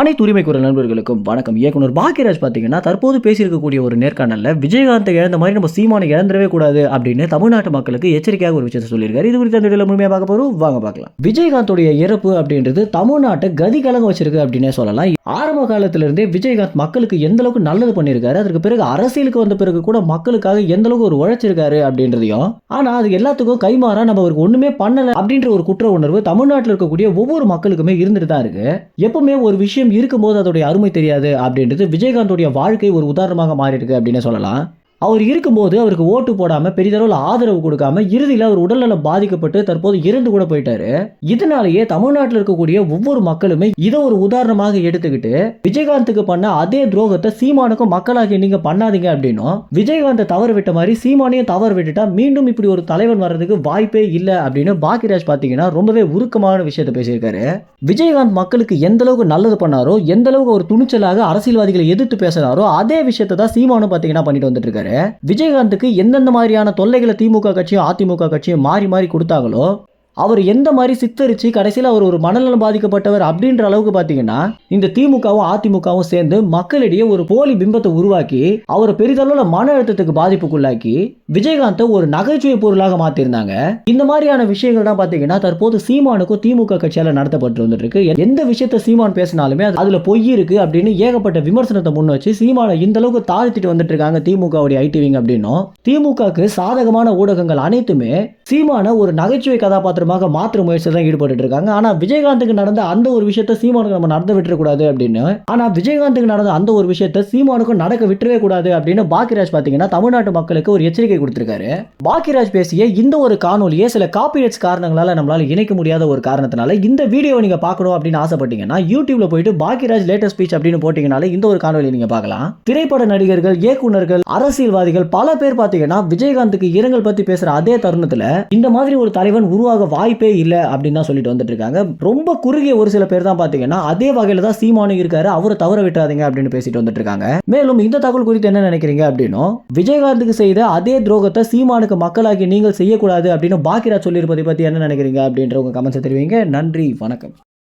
அனைத்து உரிமை குரல் நண்பர்களுக்கும் வணக்கம். இயக்குனர் பாக்கியராஜ் பார்த்தீங்கன்னா தற்போது பேசியிருக்கக்கூடிய ஒரு நேர்காணலில் விஜயகாந்தை இழந்த மாதிரி நம்ம சீமானை இழந்துடவே கூடாது அப்படின்னு தமிழ்நாட்டு மக்களுக்கு எச்சரிக்கையாக ஒரு விஷயத்தை சொல்லியிருக்காரு. இது குறித்து அந்த வீடியோல முழுமையாக பார்க்க போகிறோம் வாங்க பார்க்கலாம். விஜயகாந்தோடைய இறப்பு அப்படின்றது தமிழ்நாட்டை கதி கலங்க வச்சிருக்கு அப்படின்னே சொல்லலாம். ஆரம்ப காலத்திலிருந்தே விஜயகாந்த் மக்களுக்கு எந்த அளவுக்கு நல்லது பண்ணியிருக்காரு அதற்கு பிறகு அரசியலுக்கு வந்த பிறகு கூட மக்களுக்காக எந்த அளவுக்கு ஒரு உழைச்சிருக்காரு அப்படின்றதையும் ஆனா அது எல்லாத்துக்கும் கைமாறா நம்ம அவருக்கு ஒண்ணுமே பண்ணலை அப்படின்ற ஒரு குற்ற உணர்வு தமிழ்நாட்டில் இருக்கக்கூடிய ஒவ்வொரு மக்களுக்குமே இருந்துட்டு தான் இருக்கு. எப்பவுமே ஒரு விஷயம் இருக்கும்போது அதோடைய அருமை தெரியாது அப்படின்றது விஜயகாந்தோடைய வாழ்க்கை ஒரு உதாரணமாக மாறி இருக்கு அப்படின்னு சொல்லலாம். அவர் இருக்கும்போது அவருக்கு ஓட்டு போடாமல் பெரிதளவில் ஆதரவு கொடுக்காம இறுதியில் அவர் உடல்நலம் பாதிக்கப்பட்டு தற்போது இறந்து கூட போயிட்டாரு. இதனாலேயே தமிழ்நாட்டில் இருக்கக்கூடிய ஒவ்வொரு மக்களுமே இதை ஒரு உதாரணமாக எடுத்துக்கிட்டு விஜயகாந்துக்கு பண்ண அதே துரோகத்தை சீமானுக்கும் மக்களாகி நீங்க பண்ணாதீங்க அப்படின்னும் விஜயகாந்தை தவறு விட்ட மாதிரி சீமானையும் தவறு விட்டுட்டா மீண்டும் இப்படி ஒரு தலைவன் வர்றதுக்கு வாய்ப்பே இல்லை அப்படின்னு பாக்கியராஜ் பார்த்தீங்கன்னா ரொம்பவே உருக்கமான விஷயத்தை பேசியிருக்காரு. விஜயகாந்த் மக்களுக்கு எந்த அளவுக்கு நல்லது பண்ணாரோ எந்த அளவுக்கு ஒரு துணிச்சலாக அரசியல்வாதிகளை எதிர்த்து பேசினாரோ அதே விஷயத்தை தான் சீமானும் பார்த்தீங்கன்னா பண்ணிட்டு வந்துட்டு இருக்காரு. விஜயகாந்துக்கு எந்தெந்த மாதிரியான தொல்லைகளை திமுக கட்சியும் அதிமுக கட்சியும் மாறி மாறி கொடுத்தாங்களோ அவர் எந்த மாதிரி சித்தரிச்சு கடைசியில் அவர் ஒரு மனநலம் பாதிக்கப்பட்டவர் அப்படின்ற அளவுக்கு பார்த்தீங்கன்னா இந்த திமுகவும் அதிமுகவும் சேர்ந்து மக்களிடையே ஒரு போலி பிம்பத்தை உருவாக்கி அவரை பெரிதளவில் மன அழுத்தத்துக்கு பாதிப்புக்குள்ளாக்கி விஜயகாந்தை ஒரு நகைச்சுவை பொருளாக மாற்றிருந்தாங்க இந்த மாதிரியான விஷயங்கள் தான் பார்த்தீங்கன்னா தற்போது சீமானுக்கும் திமுக கட்சியால் நடத்தப்பட்டு வந்துட்டு இருக்கு எந்த விஷயத்த சீமான் பேசினாலுமே அதுல பொய் இருக்கு அப்படின்னு ஏகப்பட்ட விமர்சனத்தை முன் வச்சு சீமானை இந்த அளவுக்கு தாழ்த்திட்டு வந்துட்டு இருக்காங்க திமுகவுடைய ஐடிவிங் அப்படின்னும். திமுகவுக்கு சாதகமான ஊடகங்கள் அனைத்துமே சீமான ஒரு நகைச்சுவை கதாபாத்திரமாக மாற்று முயற்சியில் தான் ஈடுபட்டு இருக்காங்க ஆனா விஜயகாந்துக்கு நடந்த அந்த ஒரு விஷயத்த சீமானுக்கு நம்ம நடந்து விட்டுறக்கூடாது அப்படின்னு ஆனா விஜயகாந்துக்கு நடந்த அந்த ஒரு விஷயத்த சீமானுக்கும் நடக்க விட்டுவே கூடாது அப்படின்னு பாக்கியராஜ் பாத்தீங்கன்னா தமிழ்நாட்டு மக்களுக்கு ஒரு எச்சரிக்கை கொடுத்திருக்காரு. பாக்கியராஜ் பேசிய இந்த ஒரு காணொலியை சில காப்பிரைட்ஸ் காரணங்களால நம்மளால இணைக்க முடியாத ஒரு காரணத்தினால இந்த வீடியோவை நீங்க பார்க்கணும் அப்படின்னு ஆசைப்பட்டீங்கன்னா யூடியூப்ல போயிட்டு பாக்கியராஜ் லேட்டஸ்ட் ஸ்பீச் அப்படின்னு போட்டீங்கனாலே இந்த ஒரு காணொலி நீங்க பார்க்கலாம். திரைப்பட நடிகர்கள் இயக்குநர்கள் அரசியல்வாதிகள் பல பேர் பாத்தீங்கன்னா விஜயகாந்துக்கு இரங்கல் பத்தி பேசுற அதே தருணத்துல இந்த மாதிரி ஒரு தலைவன் உருவாக வாய்ப்பே இல்லை அப்படின்னு தான் சொல்லிட்டு வந்துட்டு இருக்காங்க. ரொம்ப குறுகிய ஒரு சில பேர் தான் பார்த்தீங்கன்னா அதே வகையில் தான் சீமானு இருக்காரு. அவரை தவற விட்டுறாதீங்க அப்படின்னு பேசிட்டு வந்துட்டு இருக்காங்க. மேலும் இந்த தகவல் குறித்து என்ன நினைக்கிறீங்க அப்படின்னும் விஜயகாந்துக்கு செய்த அதே துரோகத்தை சீமானுக்கு மக்களாகி நீங்கள் செய்யக்கூடாது அப்படின்னு பாக்கிரா சொல்லியிருப்பதை பற்றி என்ன நினைக்கிறீங்க அப்படின்ற உங்கள் கமெண்ட்ஸை தெரிவிங்க. நன்றி வணக்கம்.